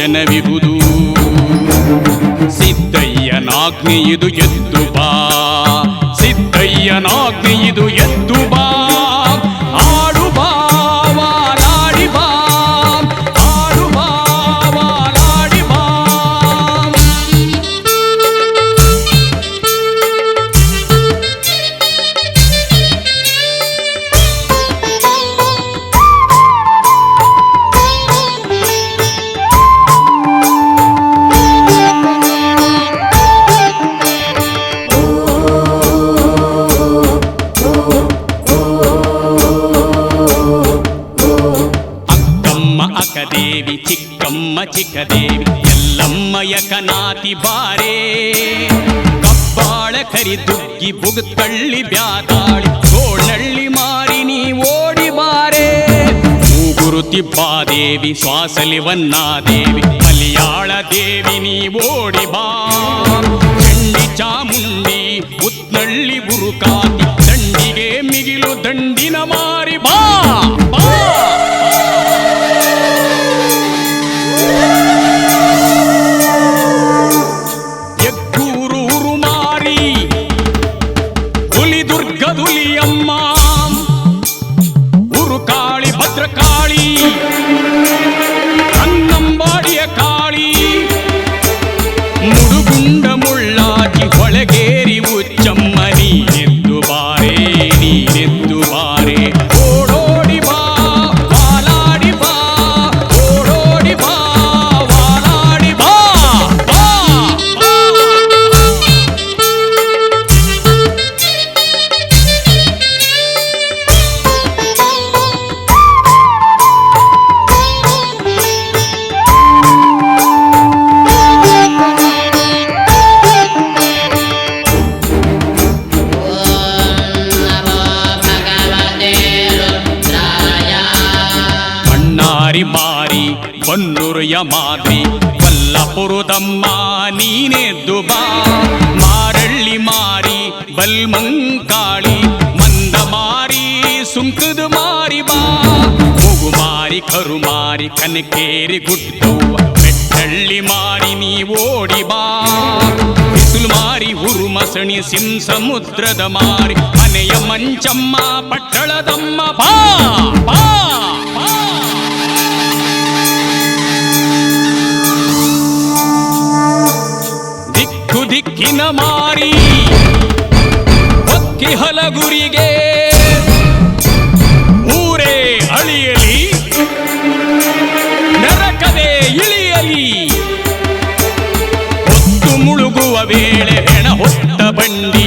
ಮೋಚನವಿಹುದು ಸಿದ್ದಯ್ಯನಾಗ್ನಿ ಇದು ಎದ್ದು ಬಾ. ಸಿದ್ದಯ್ಯನಾಗ್ನಿ ಇದು ಎದ್ದು ಬಾ. ಚಿಕ್ಕಮ್ಮ ಚಿಕ್ಕದೇವಿ ಎಲ್ಲಮ್ಮ ಯಕನಾತಿ ಬಾರೆ ಕಬ್ಬಾಳ ಕರಿದುಗ್ಗಿ ಬುಗುತ್ತಳ್ಳಿ ಬ್ಯಾತಾಳಿ ಸೋಳ್ನಳ್ಳಿ ಮಾರಿ ನೀ ಓಡಿ ಬಾರೆ ಮೂಗುರು ತಿಬ್ಬಾದೇವಿ ಶ್ವಾಸಲಿವನ್ನಾದೇವಿ ಮಲಯಾಳ ದೇವಿ ನೀ ಓಡಿ ಬಾ ಚಂಡಿ ಚಾಮುಂಡಿ ಉತ್ನಳ್ಳಿ ಬುರುಕಾತಿ அம்மா ஒரு காளி பத்ரகாளி. அன்னம்பாடிய காளி. முடுகுண்ட முள்ளாகி ஒழகே ಮಾರಿ ಮಾತಿ, ಕೊಲ್ಲಪುರದಮ್ಮ ನೀನೆದ್ದು ಬಾ. ಮಾರಳ್ಳಿ ಮಾರಿ, ಬಲ್ಮಂಕಾಳಿ, ಮಂದ ಮಾರಿ, ಸುಂಕದು ಮಾರಿ ಬಾ. ಮೂಗು ಮಾರಿ, ಕರು ಮಾರಿ, ಕನಕೇರಿ ಗುಟ್ಟು ಬೆಟ್ಟಳ್ಳಿ ಮಾರಿ ನೀ ಓಡಿ ಬಾ. ಬಿಸಿಲು ಮಾರಿ, ಉರುಮಸಣಿ ಸಿಂ ಸಮುದ್ರದ ಮಾರಿ, ಮನೆಯ ಮಂಚಮ್ಮ, ಪಟ್ಟಳದಮ್ಮ ಬಾ ಬಾ. ದಿಕ್ಕಿನ ಮಾರಿ ಹಕ್ಕಿ ಹಲಗುರಿಗೆ ಊರೇ ಅಳಿಯಲಿ ನರಕವೇ ಇಳಿಯಲಿ. ಹೊತ್ತು ಮುಳುಗುವ ವೇಳೆ ಹೆಣ ಹೊತ್ತ ಬಂಡಿ